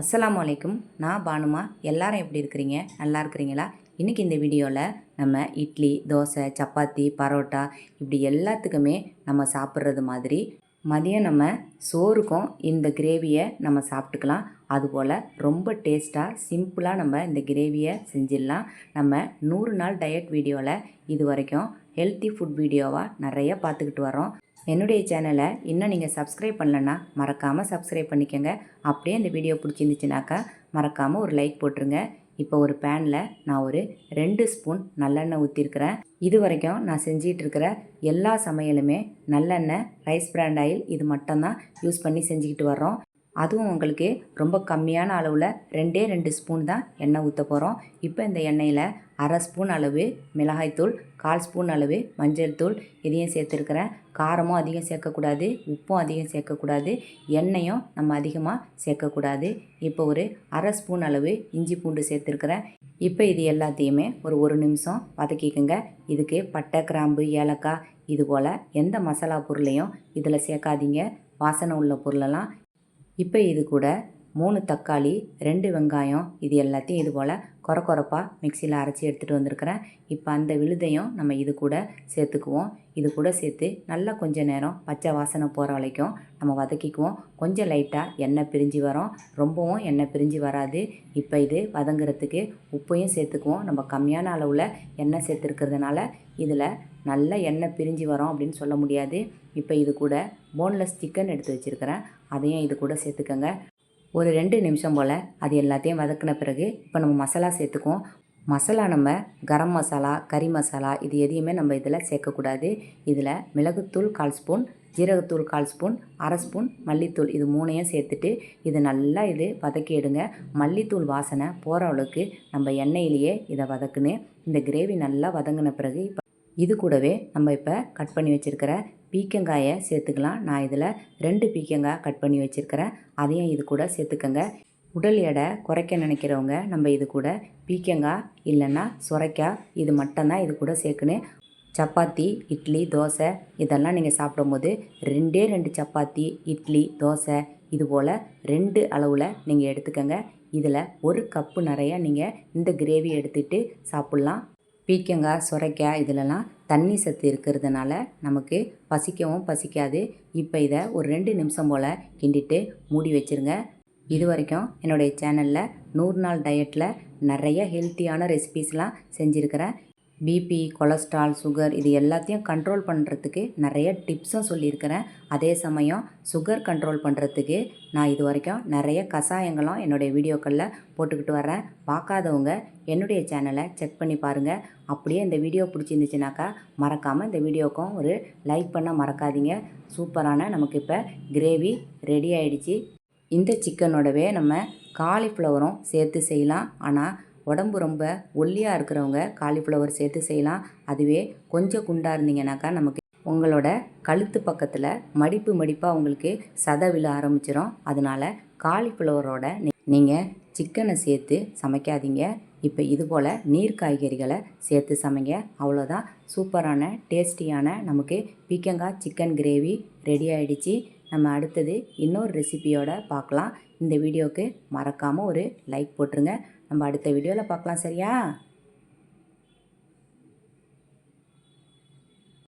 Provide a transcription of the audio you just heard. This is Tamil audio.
அஸ்லாம் வலைக்கும் நான் பானுமா. எல்லாரும் எப்படி இருக்கிறீங்க? நல்லா இருக்கிறீங்களா? இன்றைக்கி இந்த வீடியோவில் நம்ம இட்லி தோசை சப்பாத்தி பரோட்டா இப்படி எல்லாத்துக்குமே நம்ம சாப்பிட்றது மாதிரி மதியம் நம்ம சோறுக்கும் இந்த கிரேவியை நம்ம சாப்பிட்டுக்கலாம். அதுபோல் ரொம்ப டேஸ்ட்டாக சிம்பிளாக நம்ம இந்த கிரேவியை செஞ்சிடலாம். நம்ம நூறு நாள் டயட் வீடியோவில் இது வரைக்கும் ஹெல்த்தி ஃபுட் வீடியோவாக நிறைய பார்த்துக்கிட்டு வரோம். என்னுடைய சேனலை இன்னும் நீங்கள் சப்ஸ்கிரைப் பண்ணலன்னா மறக்காமல் சப்ஸ்கிரைப் பண்ணிக்கோங்க. அப்படியே இந்த வீடியோ பிடிச்சிருந்துச்சுனாக்கா மறக்காமல் ஒரு லைக் போட்டுருங்க. இப்போ ஒரு பேனில் நான் ஒரு ரெண்டு ஸ்பூன் நல்லெண்ணெய் ஊற்றிருக்கிறேன் இது வரைக்கும் நான் செஞ்சிகிட்ருக்கிற இருக்கிற எல்லா சமையலுமே நல்லெண்ணெய் ரைஸ் பிராண்ட் ஆயில் இது மட்டும்தான் யூஸ் பண்ணி செஞ்சுக்கிட்டு வர்றோம். அதுவும் உங்களுக்கு ரொம்ப கம்மியான அளவில் ரெண்டே ரெண்டு ஸ்பூன் தான் எண்ணெய் ஊற்ற போகிறோம் இப்போ இந்த எண்ணெயில் அரை ஸ்பூன் அளவு மிளகாய்த்தூள் கால் ஸ்பூன் அளவு மஞ்சள் தூள் இதையும் சேர்த்துருக்குறேன். காரமும் அதிகம் சேர்க்கக்கூடாது உப்பும் அதிகம் சேர்க்கக்கூடாது எண்ணெயும் நம்ம அதிகமாக சேர்க்கக்கூடாது. இப்போ ஒரு அரை ஸ்பூன் அளவு இஞ்சி பூண்டு சேர்த்துருக்குறேன். இப்போ இது எல்லாத்தையுமே ஒரு ஒரு நிமிஷம் வதக்கிக்கோங்க. இதுக்கு பட்டை கிராம்பு ஏலக்காய் இது போல் எந்த மசாலா பொருளையும் இதில் சேர்க்காதீங்க. வாசனை உள்ள பொருளெல்லாம் இப்போ இது கூட மூணு தக்காளி ரெண்டு வெங்காயம் இது எல்லாத்தையும் இது போல் கொர கொரப்பாக மிக்சியில் அரைச்சி எடுத்துகிட்டு வந்திருக்கிறேன். இப்போ அந்த விழுதையும் நம்ம இது கூட சேர்த்துக்குவோம். இது கூட சேர்த்து நல்லா கொஞ்சம் நேரம் பச்சை வாசனை போகிற வரைக்கும் நம்ம வதக்கிக்குவோம். கொஞ்சம் லைட்டாக எண்ணெய் பிரிஞ்சு வரும். ரொம்பவும் எண்ணெய் பிரிஞ்சு வராது. இப்போ இது வதங்குறதுக்கு உப்பையும் சேர்த்துக்குவோம். நம்ம கம்மியான அளவில் எண்ணெய் சேர்த்துருக்கிறதுனால இதில் நல்ல எண்ணெய் பிரிஞ்சு வரும் அப்படின்னு சொல்ல முடியாது. இப்போ இது கூட போன்லெஸ் சிக்கன் எடுத்து வச்சுருக்கிறேன். அதையும் இது கூட சேர்த்துக்கோங்க. ஒரு ரெண்டு நிமிஷம் போல் அது எல்லாத்தையும் வதக்கின பிறகு இப்போ நம்ம மசாலா சேர்த்துக்குவோம். மசாலா நம்ம கரம் மசாலா கறி மசாலா இது எதையுமே நம்ம இதில் சேர்க்கக்கூடாது. இதில் மிளகுத்தூள் கால் ஸ்பூன் ஜீரகத்தூள் கால் ஸ்பூன் அரை ஸ்பூன் மல்லித்தூள் இது மூணையும் சேர்த்துட்டு இது நல்லா இது வதக்கி எடுங்க. மல்லித்தூள் வாசனை போகிற அளவுக்கு நம்ம எண்ணெயிலேயே இதை வதக்குன்னு இந்த கிரேவி நல்லா வதங்கின பிறகு இப்போ இது கூடவே நம்ம இப்போ கட் பண்ணி வச்சுருக்கிற பீக்கங்காயை சேர்த்துக்கலாம். நான் இதில் ரெண்டு பீக்கங்காய் கட் பண்ணி வச்சுருக்கிறேன். அதையும் இது கூட சேர்த்துக்கோங்க. உடல் எடை குறைக்க நினைக்கிறவங்க நம்ம இது கூட பீக்கங்காய் இல்லைன்னா சுரைக்காய் இது மட்டும்தான் இது கூட சேர்க்கணும். சப்பாத்தி இட்லி தோசை இதெல்லாம் நீங்கள் சாப்பிடும்போது ரெண்டே ரெண்டு சப்பாத்தி இட்லி தோசை இது போல் ரெண்டு அளவில் நீங்கள் எடுத்துக்கோங்க. இதில் ஒரு கப்பு நிறையா நீங்கள் இந்த கிரேவி எடுத்துகிட்டு சாப்பிட்லாம். பீக்கங்காய் சுரைக்காய் இதிலலாம் தண்ணி சத்து இருக்கிறதுனால நமக்கு பசிக்கவும் பசிக்காது. இப்போ இதை ஒரு ரெண்டு நிமிஷம் போல் கிண்டிட்டு மூடி வச்சுருங்க. இது வரைக்கும் என்னுடைய சேனலில் நூறு நாள் டயட்டில் நிறைய ஹெல்த்தியான ரெசிபீஸ்லாம் செஞ்சுருக்கிறேன். பிபி கொலஸ்ட்ரால் சுகர் இது எல்லாத்தையும் கண்ட்ரோல் பண்ணுறதுக்கு நிறைய டிப்ஸும் சொல்லியிருக்கிறேன். அதே சமயம் சுகர் கண்ட்ரோல் பண்ணுறதுக்கு நான் இது வரைக்கும் நிறைய கஷாயங்களும் என்னுடைய வீடியோக்களில் போட்டுக்கிட்டு வரேன் பார்க்காதவங்க என்னுடைய சேனலை செக் பண்ணி பாருங்கள் அப்படியே இந்த வீடியோ பிடிச்சிருந்துச்சுனாக்கா மறக்காமல் இந்த வீடியோக்கும் ஒரு லைக் பண்ண மறக்காதீங்க. சூப்பரான நமக்கு இப்போ கிரேவி ரெடி ஆயிடுச்சு. இந்த சிக்கனோடவே நம்ம காலிஃப்ளவரும் சேர்த்து செய்யலாம். ஆனால் உடம்பு ரொம்ப ஒல்லியாக இருக்கிறவங்க காலிஃப்ளவர் சேர்த்து செய்யலாம். அதுவே கொஞ்சம் குண்டாக இருந்தீங்கனாக்கா நமக்கு உங்களோட கழுத்து பக்கத்தில் மடிப்பு மடிப்பாக உங்களுக்கு சதை விழ ஆரம்பிச்சிடும் அதனால் காலிஃப்ளவரோட நீங்கள் சிக்கனை சேர்த்து சமைக்காதீங்க. இப்போ இது போல் நீர் காய்கறிகளை சேர்த்து சமைங்க. அவ்வளோதான் சூப்பரான டேஸ்டியான நமக்கு பீக்கங்காய் சிக்கன் கிரேவி ரெடி ஆகிடுச்சி நம்ம அடுத்தது இன்னொரு ரெசிபியோட பார்க்கலாம். இந்த வீடியோவுக்கு மறக்காமல் ஒரு லைக் போட்டுருங்க. நம்ம அடுத்த வீடியோவில் பார்க்கலாம் சரியா?